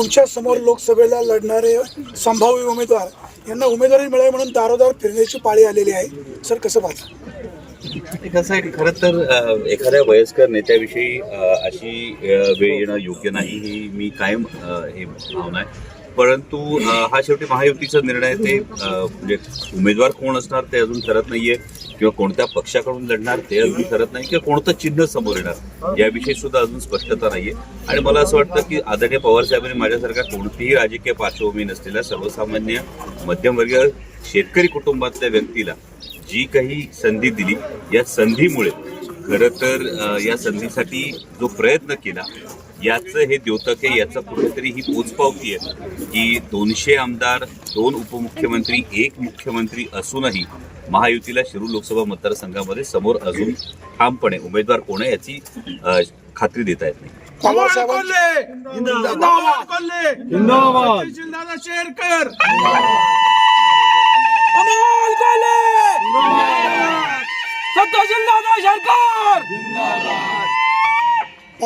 तुमच्यासमोर लोकसभेला लढणारे संभाव्य उमेदवार यांना उमेदवारी मिळावी म्हणून दारोदार फिरण्याची पाळी आलेली आहे. सर कसं पाहता? कसं आहे की खरं तर एखाद्या वयस्कर नेत्याविषयी अशी वेळ येणं योग्य नाही ही मी कायम हे भावना आहे. परंतु हा शेवटी महायुतीचा निर्णय ते म्हणजे उमेदवार कोण असणार ते अजून ठरत नाहीये. किंवा कोणत्या पक्षाकडून लढणार ते अजून ठरत नाही किंवा कोणतं चिन्ह समोर येणार याविषयी सुद्धा अजून स्पष्टता नाहीये. आणि मला असं वाटतं की आदरणीय पवारसाहेबांनी माझ्यासारख्या कोणतीही राजकीय पार्श्वभूमी नसलेल्या सर्वसामान्य मध्यमवर्गीय शेतकरी कुटुंबातल्या व्यक्तीला जी काही संधी दिली या संधीमुळे खरं तर या संधीसाठी जो प्रयत्न केला याचं हे द्योतक आहे याचं कुठेतरी ही पोचपावती आहे की दोनशे आमदार दोन उपमुख्यमंत्री एक मुख्यमंत्री असूनही महायुतीला शिरूर लोकसभा मतदारसंघामध्ये समोर अजून ठामपणे उमेदवार कोण आहे याची खात्री देता येत नाही पवार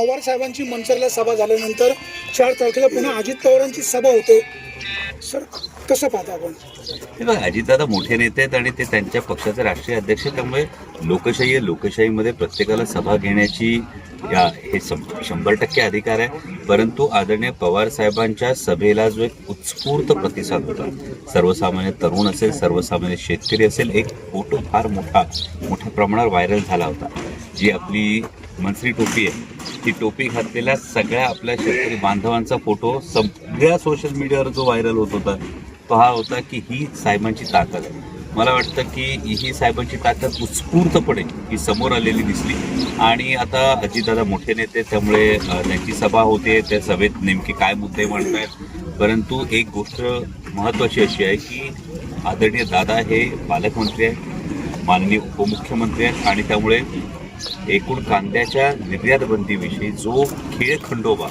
पवार साहेबांची मंचरला सभा झाल्यानंतर चार तारखेला पुन्हा अजित पवारांची सभा होते. सर कसं पाहता आपण? हे बघा अजितदादा मोठे नेते आहेत आणि ते त्यांच्या पक्षाचे राष्ट्रीय अध्यक्ष त्यामुळे लोकशाही आहे. लोकशाहीमध्ये प्रत्येकाला सभा घेण्याची या हे शंभर टक्के अधिकार आहे. परंतु आदरणीय पवार साहेबांच्या सभेला जो एक उत्स्फूर्त प्रतिसाद होता. सर्वसामान्य तरुण असेल सर्वसामान्य शेतकरी असेल एक फोटो फार मोठा मोठ्या प्रमाणावर व्हायरल झाला होता. जी आपली मंत्री टोपी आहे ती टोपी घातलेल्या सगळ्या आपल्या शेतकरी बांधवांचा फोटो सगळ्या सोशल मीडियावर जो व्हायरल होत होता तो हा होता की ही साहेबांची ताकद आहे. मला वाटतं की ही साहेबांची ताकद उत्स्फूर्तपणे ही समोर आलेली दिसली. आणि आता अजितदादा मोठे नेते त्यामुळे त्यांची सभा होते त्या सभेत नेमके काय मुद्दे मांडतायत. परंतु एक गोष्ट महत्त्वाची अशी आहे की आदरणीय दादा हे पालकमंत्री आहेत माननीय उपमुख्यमंत्री आहेत आणि त्यामुळे एकूण कांद्याच्या निर्यात बंदीविषयी जो खेळ खंडोबा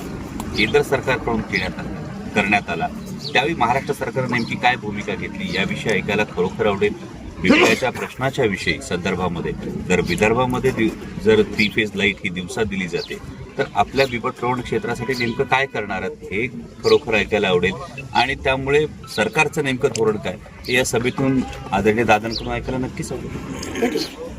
केंद्र सरकारकडून केण्यात आला करण्यात आला त्यावेळी महाराष्ट्र सरकारनं नेमकी काय भूमिका घेतली याविषयी ऐकायला खरोखर आवडेल. बिबट्याच्या प्रश्नाच्या विषयी संदर्भामध्ये. जर विदर्भामध्ये जर थ्री फेज लाइट ही दिवसा दिली जाते तर आपल्या बिबट क्षेत्रासाठी नेमकं काय करणार आहेत हे खरोखर ऐकायला आवडेल. आणि त्यामुळे सरकारचं नेमकं धोरण काय? हे या सभेतून आदरणीय दादांकडून ऐकायला नक्कीच आवडेल.